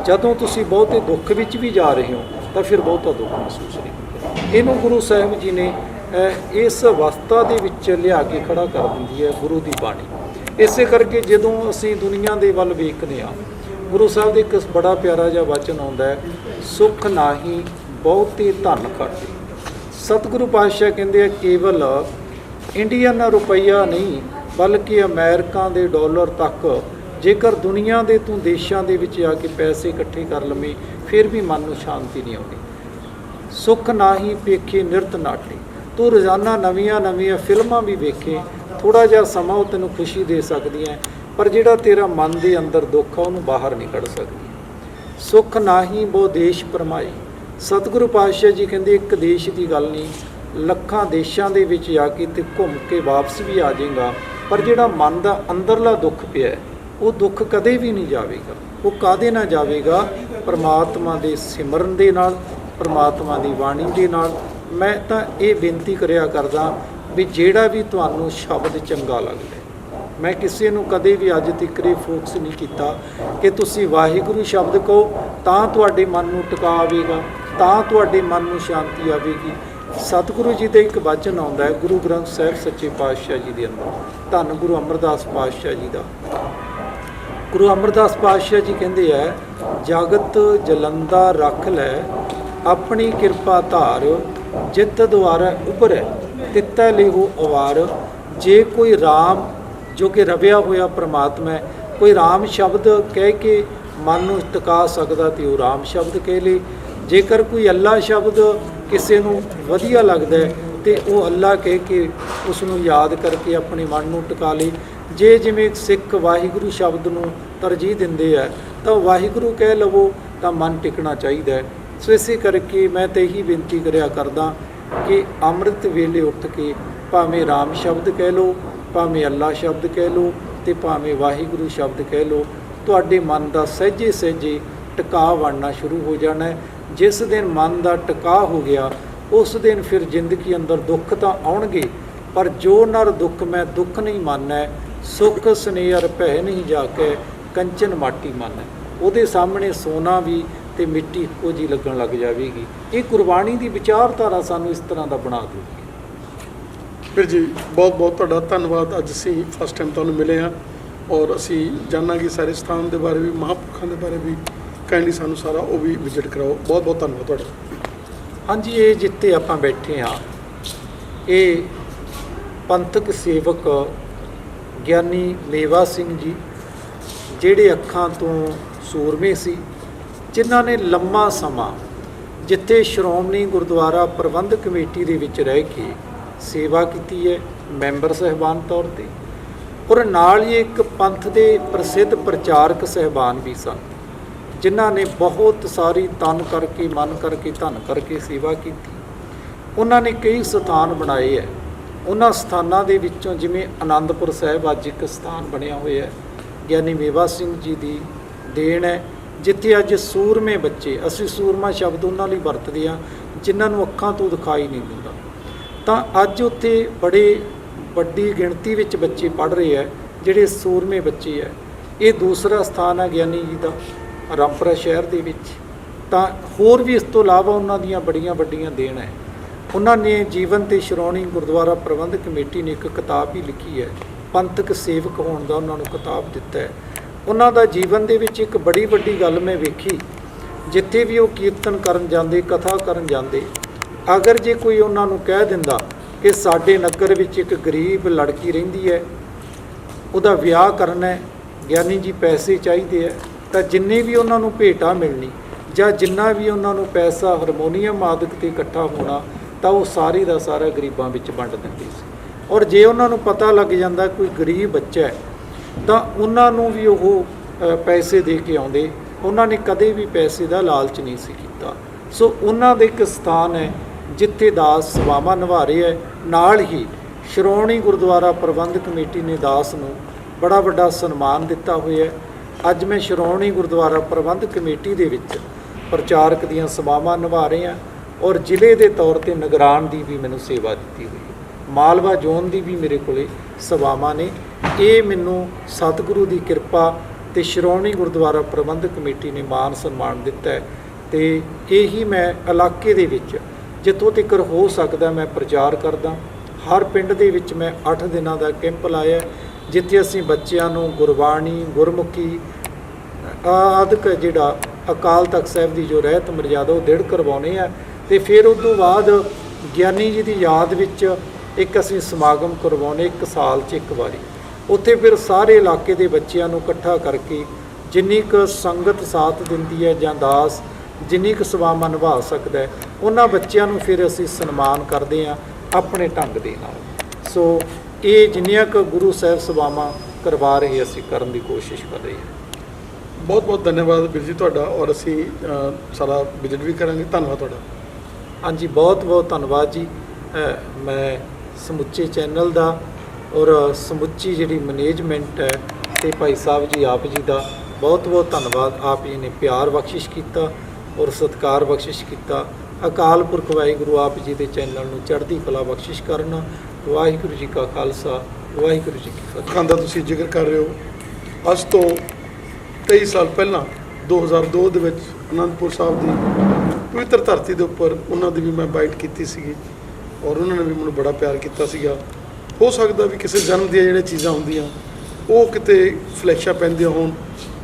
ਜਦੋਂ ਤੁਸੀਂ ਬਹੁਤੇ ਦੁੱਖ ਵਿੱਚ ਵੀ ਜਾ ਰਹੇ ਹੋ, ਤਾਂ ਫਿਰ ਬਹੁਤਾ ਦੁੱਖ ਮਹਿਸੂਸ ਨਹੀਂ ਹੁੰਦਾ। ਇਹਨੂੰ ਗੁਰੂ ਸਾਹਿਬ ਜੀ ਨੇ ਇਸ ਅਵਸਥਾ ਦੇ ਵਿੱਚ ਲਿਆ ਕੇ ਖੜਾ ਕਰ ਦਿੰਦੀ ਹੈ ਗੁਰੂ ਦੀ ਬਾਣੀ। ਇਸੇ ਕਰਕੇ ਜਦੋਂ ਅਸੀਂ ਦੁਨੀਆ ਦੇ ਵੱਲ ਵੇਖਦੇ ਹਾਂ, ਗੁਰੂ ਸਾਹਿਬ ਦੇ ਇੱਕ ਬੜਾ ਪਿਆਰਾ ਜਿਹਾ ਵਚਨ ਆਉਂਦਾ ਹੈ, ਸੁਖ ਨਾਹੀ ਬਹੁਤੇ ਧਨ ਖਾਤੇ। ਸਤਿਗੁਰੂ ਪਾਤਸ਼ਾਹ ਕਹਿੰਦੇ ਆ, ਕੇਵਲ ਇੰਡੀਅਨ ਰੁਪਈਆ ਨਹੀਂ, ਬਲਕਿ ਅਮਰੀਕਾ ਦੇ ਡਾਲਰ ਤੱਕ, ਜੇਕਰ ਦੁਨੀਆ ਦੇ ਤੂੰ ਦੇਸ਼ਾਂ ਦੇ ਵਿੱਚ ਜਾ ਕੇ ਪੈਸੇ ਇਕੱਠੇ ਕਰ ਲਵੇਂ, ਫਿਰ ਵੀ ਮਨ ਨੂੰ ਸ਼ਾਂਤੀ ਨਹੀਂ ਆਉਂਦੀ। ਸੁਖ ਨਾਹੀ ਪੇਖੇ ਨਿਰਤ ਨਾਟੇ। ਤੂੰ ਰੋਜ਼ਾਨਾ ਨਵੀਆਂ ਨਵੀਆਂ ਫਿਲਮਾਂ ਵੀ ਵੇਖੇ ਥੋੜਾ ਜਿਹਾ ਸਮਾਂ ਉਹ ਤੈਨੂੰ ਖੁਸ਼ੀ ਦੇ ਸਕਦੀ ਹੈ, ਪਰ ਜਿਹੜਾ ਤੇਰਾ ਮਨ ਦੇ ਅੰਦਰ ਦੁੱਖ ਆ, ਉਹਨੂੰ ਬਾਹਰ ਨਹੀਂ ਕੱਢ ਸਕਦੀ। ਸੁਖ ਨਾਹੀ ਬੋ ਦੇਸ਼ ਪਰਮਾਈ ਸਤਿਗੁਰੂ ਪਾਤਸ਼ਾਹ ਜੀ ਕਹਿੰਦੇ, ਇੱਕ ਦੇਸ਼ ਦੀ ਗੱਲ ਨਹੀਂ, ਲੱਖਾਂ ਦੇਸ਼ਾਂ ਦੇ ਵਿੱਚ ਜਾ ਕੇ ਤੇ ਘੁੰਮ ਕੇ ਵਾਪਸ ਵੀ ਆ ਜਾਏਗਾ, ਪਰ ਜਿਹੜਾ ਮਨ ਦਾ ਅੰਦਰਲਾ ਦੁੱਖ ਪਿਆ ਉਹ ਦੁੱਖ ਕਦੇ ਵੀ ਨਹੀਂ ਜਾਵੇਗਾ। ਉਹ ਕਾਦੇ ਨਾ ਜਾਵੇਗਾ? ਪਰਮਾਤਮਾ ਦੇ ਸਿਮਰਨ ਦੇ ਨਾਲ, ਪਰਮਾਤਮਾ ਦੀ ਬਾਣੀ ਦੇ ਨਾਲ ਮੈਂ ਤਾਂ ਇਹ ਬੇਨਤੀ ਕਰਿਆ ਕਰਦਾ ਵੀ ਜਿਹੜਾ ਵੀ ਤੁਹਾਨੂੰ ਸ਼ਬਦ ਚੰਗਾ ਲੱਗਦਾ ਮੈਂ ਕਿਸੇ ਨੂੰ ਕਦੇ ਵੀ ਅੱਜ ਤੱਕ ਇਹ ਫੋਕਸ ਨਹੀਂ ਕੀਤਾ ਕਿ ਤੁਸੀਂ ਵਾਹਿਗੁਰੂ ਸ਼ਬਦ ਕਹੋ, ਤਾਂ ਤੁਹਾਡੇ ਮਨ ਨੂੰ ਟਿਕਾ ਆਵੇਗਾ, ਤਾਂ ਤੁਹਾਡੇ ਮਨ ਨੂੰ ਸ਼ਾਂਤੀ ਆਵੇਗੀ। ਸਤਿਗੁਰੂ ਜੀ ਦੇ ਇੱਕ ਵਚਨ ਆਉਂਦਾ ਹੈ, ਗੁਰੂ ਗ੍ਰੰਥ ਸਾਹਿਬ ਸੱਚੇ ਪਾਤਸ਼ਾਹ ਜੀ ਦੇ ਅੰਦਰ। ਧੰਨ ਗੁਰੂ ਅਮਰਦਾਸ ਪਾਤਸ਼ਾਹ ਜੀ ਦਾ। ਗੁਰੂ ਅਮਰਦਾਸ ਪਾਤਸ਼ਾਹ ਜੀ ਕਹਿੰਦੇ ਆ, ਜਗਤ ਜਲੰਦਾ ਰੱਖ ਲੈ, ਆਪਣੀ ਕਿਰਪਾ ਧਾਰ ਜਿਤ ਦੁਆਰਾ ਉਭਰੈ, ਤਿੱਤੈ ਲਿਹੋ ਅਵਾਰ। ਜੇ ਕੋਈ RAM ਜੋ ਕਿ ਰਵਿਆ ਹੋਇਆ ਪ੍ਰਮਾਤਮਾ ਹੈ, ਕੋਈ RAM ਸ਼ਬਦ ਕਹਿ ਕੇ ਮਨ ਨੂੰ ਟਿਕਾ ਸਕਦਾ ਤੇ ਉਹ RAM ਸ਼ਬਦ ਕਹਿ ਲੇ। ਜੇਕਰ ਕੋਈ ਅੱਲਾ ਸ਼ਬਦ ਕਿਸੇ ਨੂੰ ਵਧੀਆ ਲੱਗਦਾ ਹੈ, ਤੇ ਉਹ ਅੱਲਾ ਕਹਿ ਕੇ ਉਸ ਨੂੰ ਯਾਦ ਕਰਕੇ ਆਪਣੇ ਮਨ ਨੂੰ ਟਿਕਾ ਲੇ। ਜੇ ਜਿਵੇਂ ਸਿੱਖ ਵਾਹਿਗੁਰੂ ਸ਼ਬਦ ਨੂੰ ਤਰਜੀਹ ਦਿੰਦੇ ਆ, ਤਾਂ ਵਾਹਿਗੁਰੂ ਕਹਿ ਲਵੋ ਤਾਂ ਮਨ ਟਿਕਣਾ ਚਾਹੀਦਾ ਸੋ ਇਸੇ ਕਰਕੇ ਮੈਂ ਤੇ ਇਹੀ ਬੇਨਤੀ ਕਰਿਆ ਕਰਦਾ ਕਿ ਅੰਮ੍ਰਿਤ ਵੇਲੇ ਉੱਠ ਕੇ ਭਾਵੇਂ RAM ਸ਼ਬਦ ਕਹਿ ਲਓ, ਭਾਵੇਂ ਅੱਲਾ ਸ਼ਬਦ ਕਹਿ ਲਓ ਤੇ ਭਾਵੇਂ ਵਾਹਿਗੁਰੂ ਸ਼ਬਦ ਕਹਿ ਲਓ, ਤੁਹਾਡੇ ਮਨ ਦਾ ਸਹਿਜੇ ਸਹਿਜੇ ਟਿਕਾ ਬਣਨਾ ਸ਼ੁਰੂ ਹੋ ਜਾਣਾ ਜਿਸ ਦਿਨ ਮਨ ਦਾ ਟਿਕਾ ਹੋ ਗਿਆ, ਉਸ ਦਿਨ ਫਿਰ ਜ਼ਿੰਦਗੀ ਅੰਦਰ ਦੁੱਖ ਤਾਂ ਆਉਣਗੇ, ਪਰ ਜੋ ਨਰ ਦੁੱਖ ਮੈਂ ਦੁੱਖ ਨਹੀਂ ਮੰਨੈ, ਸੁਖ ਸਨੇਹਰ ਭੈ ਨਹੀਂ ਜਾ ਕੇ ਕੰਚਨ ਮਾਟੀ ਮੰਨੈ। ਉਹਦੇ ਸਾਹਮਣੇ ਸੋਨਾ ਵੀ ਤੇ ਮਿੱਟੀ ਇੱਕੋ ਜੀ ਲੱਗਣ ਲੱਗ ਜਾਵੇਗੀ। ਇਹ ਗੁਰਬਾਣੀ ਦੀ ਵਿਚਾਰਧਾਰਾ ਸਾਨੂੰ ਇਸ ਤਰ੍ਹਾਂ ਦਾ ਬਣਾ ਦੂਗੀ ਫਿਰ ਜੀ ਬਹੁਤ ਬਹੁਤ ਤੁਹਾਡਾ ਧੰਨਵਾਦ। ਅੱਜ ਅਸੀਂ ਫਸਟ ਟਾਈਮ ਤੁਹਾਨੂੰ ਮਿਲੇ ਹਾਂ ਔਰ ਅਸੀਂ ਜਾਣਾਂਗੇ ਸਾਰੇ ਸਥਾਨ ਦੇ ਬਾਰੇ ਵੀ ਮਹਾਂਪੁਰਖਾਂ ਦੇ ਬਾਰੇ ਵੀ। ਕਾਈਂਡਲੀ ਸਾਨੂੰ ਸਾਰਾ ਉਹ ਵੀ ਵਿਜ਼ਿਟ ਕਰਾਓ। ਬਹੁਤ ਬਹੁਤ ਧੰਨਵਾਦ ਤੁਹਾਡਾ। ਹਾਂਜੀ ਇਹ ਜਿੱਥੇ ਆਪਾਂ ਬੈਠੇ ਆ ਇਹ ਪੰਥਕ ਸੇਵਕ ਗਿਆਨੀ ਮੇਵਾ ਸਿੰਘ ਜੀ ਜਿਹੜੇ ਅੱਖਾਂ ਤੋਂ ਸੂਰਮੇ ਸੀ। ਜਿਨ੍ਹਾਂ ਨੇ ਲੰਮਾ ਸਮਾਂ ਜਿੱਥੇ ਸ਼੍ਰੋਮਣੀ ਗੁਰਦੁਆਰਾ ਪ੍ਰਬੰਧਕ ਕਮੇਟੀ ਦੇ ਵਿੱਚ ਰਹਿ ਕੇ ਸੇਵਾ ਕੀਤੀ ਹੈ, ਮੈਂਬਰ ਸਹਿਬਾਨ ਤੌਰ ਤੇ, ਔਰ ਨਾਲ ਹੀ ਇੱਕ ਪੰਥ ਦੇ ਪ੍ਰਸਿੱਧ ਪ੍ਰਚਾਰਕ ਸਹਿਬਾਨ ਵੀ ਸਨ, ਜਿਨ੍ਹਾਂ ਨੇ ਬਹੁਤ ਸਾਰੀ ਤਨ ਕਰਕੇ, ਮਨ ਕਰਕੇ, ਧਨ ਕਰਕੇ ਸੇਵਾ ਕੀਤੀ। ਉਹਨਾਂ ਨੇ ਕਈ ਸਥਾਨ ਬਣਾਏ ਹੈ। ਉਹਨਾਂ ਸਥਾਨਾਂ ਦੇ ਵਿੱਚੋਂ ਜਿਵੇਂ ਆਨੰਦਪੁਰ ਸਾਹਿਬ ਅੱਜ ਇੱਕ ਸਥਾਨ ਬਣਿਆ ਹੋਇਆ ਹੈ, ਗਿਆਨੀ ਮੇਵਾ ਸਿੰਘ ਜੀ ਦੀ ਦੇਣ ਹੈ ਜਿੱਥੇ ਅੱਜ ਸੂਰਮੇ ਬੱਚੇ, ਅਸੀਂ ਸੂਰਮਾ ਸ਼ਬਦ ਉਹਨਾਂ ਲਈ ਵਰਤਦੇ ਹਾਂ, ਜਿਨ੍ਹਾਂ ਨੂੰ ਅੱਖਾਂ ਤੋਂ ਦਿਖਾਈ ਨਹੀਂ ਦਿੰਦਾ। ਤਾਂ ਅੱਜ ਉੱਥੇ ਬੜੇ ਵੱਡੀ ਗਿਣਤੀ ਵਿੱਚ ਬੱਚੇ ਪੜ੍ਹ ਰਹੇ ਹੈ, ਜਿਹੜੇ ਸੂਰਮੇ ਬੱਚੇ ਹੈ। ਇਹ ਦੂਸਰਾ ਸਥਾਨ ਹੈ ਗਿਆਨੀ ਜੀ ਦਾ, ਰਾਮਪੁਰਾ ਸ਼ਹਿਰ ਦੇ ਵਿੱਚ। ਤਾਂ ਹੋਰ ਵੀ ਇਸ ਤੋਂ ਇਲਾਵਾ ਉਹਨਾਂ ਦੀਆਂ ਬੜੀਆਂ ਵੱਡੀਆਂ ਦੇਣ ਹੈ। ਉਹਨਾਂ ਨੇ ਜੀਵਨ ਤੇ ਸ਼੍ਰੋਣੀ ਗੁਰਦੁਆਰਾ ਪ੍ਰਬੰਧਕ ਕਮੇਟੀ ਨੇ ਇੱਕ ਕਿਤਾਬ ਵੀ ਲਿਖੀ ਹੈ। ਪੰਥਕ ਸੇਵਕ ਹੋਣ ਦਾ ਉਹਨਾਂ ਨੂੰ ਕਿਤਾਬ ਦਿੱਤਾ ਹੈ। ਉਹਨਾਂ ਦਾ ਜੀਵਨ ਦੇ ਵਿੱਚ ਇੱਕ ਬੜੀ ਵੱਡੀ ਗੱਲ ਮੈਂ ਵੇਖੀ। ਜਿੱਥੇ ਵੀ ਉਹ ਕੀਰਤਨ ਕਰਨ ਜਾਂਦੇ, ਕਥਾ ਕਰਨ ਜਾਂਦੇ, ਅਗਰ ਜੇ ਕੋਈ ਉਹਨਾਂ ਨੂੰ ਕਹਿ ਦਿੰਦਾ ਕਿ ਸਾਡੇ ਨਗਰ ਵਿੱਚ ਇੱਕ ਗਰੀਬ ਲੜਕੀ ਰਹਿੰਦੀ ਹੈ, ਉਹਦਾ ਵਿਆਹ ਕਰਨਾ ਹੈ, ਗਿਆਨੀ ਜੀ ਪੈਸੇ ਚਾਹੀਦੇ ਹੈ, ਤਾਂ ਜਿੰਨੇ ਵੀ ਉਹਨਾਂ ਨੂੰ ਭੇਟਾ ਮਿਲਣੀ ਜਾਂ ਜਿੰਨਾ ਵੀ ਉਹਨਾਂ ਨੂੰ ਪੈਸਾ, ਹਾਰਮੋਨੀਅਮ ਆਦਿਕ ਤੇ ਇਕੱਠਾ ਹੋਣਾ, ਤਾਂ ਉਹ ਸਾਰੀ ਦਾ ਸਾਰਾ ਗਰੀਬਾਂ ਵਿੱਚ ਵੰਡ ਦਿੰਦੇ ਸੀ। ਔਰ ਜੇ ਉਹਨਾਂ ਨੂੰ ਪਤਾ ਲੱਗ ਜਾਂਦਾ ਕੋਈ ਗਰੀਬ ਬੱਚਾ ਹੈ ਤਾਂ ਉਹਨਾਂ ਨੂੰ ਵੀ ਉਹ ਪੈਸੇ ਦੇ ਕੇ ਆਉਂਦੇ। ਉਹਨਾਂ ਨੇ ਕਦੇ ਵੀ ਪੈਸੇ ਦਾ ਲਾਲਚ ਨਹੀਂ ਸੀ ਕੀਤਾ। ਸੋ ਉਹਨਾਂ ਦੇ ਇੱਕ ਸਥਾਨ ਹੈ, ਜਿੱਥੇ ਦਾਸ ਸੇਵਾਵਾਂ ਨਿਭਾ ਰਹੇ ਹੈ। ਨਾਲ ਹੀ ਸ਼੍ਰੋਮਣੀ ਗੁਰਦੁਆਰਾ ਪ੍ਰਬੰਧਕ ਕਮੇਟੀ ਨੇ ਦਾਸ ਨੂੰ ਬੜਾ ਵੱਡਾ ਸਨਮਾਨ ਦਿੱਤਾ ਹੋਇਆ ਹੈ। ਅੱਜ ਮੈਂ ਸ਼੍ਰੋਮਣੀ ਗੁਰਦੁਆਰਾ ਪ੍ਰਬੰਧਕ ਕਮੇਟੀ ਦੇ ਵਿੱਚ ਪ੍ਰਚਾਰਕ ਦੀਆਂ ਸੇਵਾਵਾਂ ਨਿਭਾ ਰਹੇ ਹਾਂ ਔਰ ਜ਼ਿਲ੍ਹੇ ਦੇ ਤੌਰ ਤੇ ਨਿਗਰਾਨ ਦੀ ਵੀ ਮੈਨੂੰ ਸੇਵਾ ਦਿੱਤੀ ਹੋਈ ਮਾਲਵਾ ਜ਼ੋਨ ਦੀ ਵੀ ਮੇਰੇ ਕੋਲੇ ਸੇਵਾਵਾਂ ਨੇ। ਇਹ ਮੈਨੂੰ ਸਤਿਗੁਰੂ ਦੀ ਕਿਰਪਾ ਤੇ ਸ਼੍ਰੋਮਣੀ ਗੁਰਦੁਆਰਾ ਪ੍ਰਬੰਧਕ ਕਮੇਟੀ ਨੇ ਮਾਨ ਸਨਮਾਨ ਦਿੱਤਾ ਹੈ ਤੇ ਇਹੀ ਮੈਂ ਇਲਾਕੇ ਦੇ ਵਿੱਚ ਜਿੱਥੋਂ ਤੱਕ ਹੋ ਸਕਦਾ ਮੈਂ ਪ੍ਰਚਾਰ ਕਰਦਾ। ਹਰ ਪਿੰਡ ਦੇ ਵਿੱਚ ਮੈਂ 8 ਦਿਨਾਂ ਦਾ ਕੈਂਪ ਲਾਇਆ ਜਿੱਥੇ ਅਸੀਂ ਬੱਚਿਆਂ ਨੂੰ ਗੁਰਬਾਣੀ, ਗੁਰਮੁਖੀ, ਆਦਿਕ ਜਿਹੜਾ ਅਕਾਲ ਤਖਤ ਸਾਹਿਬ ਦੀ ਜੋ ਰਹਿਤ ਮਰਜ਼ਾਦਾ ਉਹ ਦ੍ਰਿੜ ਕਰਵਾਉਣੇ ਆ ਤੇ ਫਿਰ ਉਸ ਤੋਂ ਬਾਅਦ ਗਿਆਨੀ ਜੀ ਦੀ ਯਾਦ ਵਿੱਚ ਇੱਕ ਅਸੀਂ ਸਮਾਗਮ ਕਰਵਾਉਣੇ, ਇੱਕ ਸਾਲ 'ਚ ਇੱਕ ਵਾਰੀ। ਉੱਥੇ ਫਿਰ ਸਾਰੇ ਇਲਾਕੇ ਦੇ ਬੱਚਿਆਂ ਨੂੰ ਇਕੱਠਾ ਕਰਕੇ ਜਿੰਨੀ ਕੁ ਸੰਗਤ ਸਾਥ ਦਿੰਦੀ ਹੈ ਜਾਂ ਦਾਸ ਜਿੰਨੀ ਕੁ ਸੇਵਾਵਾਂ ਨਿਭਾ ਸਕਦਾ ਹੈ ਉਹਨਾਂ ਬੱਚਿਆਂ ਨੂੰ ਫਿਰ ਅਸੀਂ ਸਨਮਾਨ ਕਰਦੇ ਹਾਂ ਆਪਣੇ ਢੰਗ ਦੇ ਨਾਲ। ਸੋ ਇਹ ਜਿੰਨੀਆਂ ਕੁ ਗੁਰੂ ਸਾਹਿਬ ਸੇਵਾਵਾਂ ਕਰਵਾ ਰਹੇ ਅਸੀਂ ਕਰਨ ਦੀ ਕੋਸ਼ਿਸ਼ ਕਰ ਰਹੇ ਹਾਂ। ਬਹੁਤ ਬਹੁਤ ਧੰਨਵਾਦ ਵੀਰ ਜੀ ਤੁਹਾਡਾ ਔਰ ਅਸੀਂ ਸਾਰਾ ਵਿਜ਼ਿਟ ਵੀ ਕਰਾਂਗੇ। ਧੰਨਵਾਦ ਤੁਹਾਡਾ। ਹਾਂਜੀ ਬਹੁਤ ਬਹੁਤ ਧੰਨਵਾਦ ਜੀ। ਮੈਂ ਸਮੁੱਚੇ ਚੈਨਲ ਦਾ ਔਰ ਸਮੁੱਚੀ ਜਿਹੜੀ ਮੈਨੇਜਮੈਂਟ ਹੈ ਤੇ ਭਾਈ ਸਾਹਿਬ ਜੀ, ਆਪ ਜੀ ਦਾ ਬਹੁਤ ਬਹੁਤ ਧੰਨਵਾਦ। ਆਪ ਜੀ ਨੇ ਪਿਆਰ ਬਖਸ਼ਿਸ਼ ਕੀਤਾ ਔਰ ਸਤਿਕਾਰ ਬਖਸ਼ਿਸ਼ ਕੀਤਾ। ਅਕਾਲ ਪੁਰਖ ਵਾਹਿਗੁਰੂ ਆਪ ਜੀ ਦੇ ਚੈਨਲ ਨੂੰ ਚੜ੍ਹਦੀ ਕਲਾ ਬਖਸ਼ਿਸ਼ ਕਰਨ। ਵਾਹਿਗੁਰੂ ਜੀ ਕਾ ਖਾਲਸਾ, ਵਾਹਿਗੁਰੂ ਜੀ ਕੀ ਫਤਿਹ। ਦਾ ਤੁਸੀਂ ਜ਼ਿਕਰ ਕਰ ਰਹੇ ਹੋ। ਅੱਜ ਤੋਂ 23 ਸਾਲ ਪਹਿਲਾਂ 2002 ਦੇ ਵਿੱਚ ਅਨੰਦਪੁਰ ਸਾਹਿਬ ਦੀ ਪਵਿੱਤਰ ਧਰਤੀ ਦੇ ਉੱਪਰ ਉਹਨਾਂ ਦੀ ਵੀ ਮੈਂ ਬਾਈਟ ਕੀਤੀ ਸੀਗੀ ਔਰ ਉਹਨਾਂ ਨੇ ਵੀ ਮੈਨੂੰ ਬੜਾ ਪਿਆਰ ਕੀਤਾ ਸੀਗਾ। ਹੋ ਸਕਦਾ ਵੀ ਕਿਸੇ ਜਨਮ ਦੀਆਂ ਜਿਹੜੀਆਂ ਚੀਜ਼ਾਂ ਹੁੰਦੀਆਂ, ਉਹ ਕਿਤੇ ਫਲੈਸ਼ਾਂ ਪੈਂਦੀਆਂ ਹੋਣ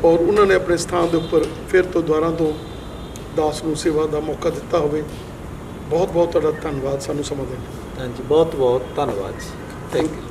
ਔਰ ਉਹਨਾਂ ਨੇ ਆਪਣੇ ਸਥਾਨ ਦੇ ਉੱਪਰ ਫਿਰ ਤੋਂ ਦੁਆਰਾ ਤੋਂ ਦਾਸ ਨੂੰ ਸੇਵਾ ਦਾ ਮੌਕਾ ਦਿੱਤਾ ਹੋਵੇ। ਬਹੁਤ ਬਹੁਤ ਤੁਹਾਡਾ ਧੰਨਵਾਦ, ਸਾਨੂੰ ਸਮਾਂ ਦੇਣ ਹਾਂਜੀ ਬਹੁਤ ਬਹੁਤ ਧੰਨਵਾਦ ਜੀ। Thank you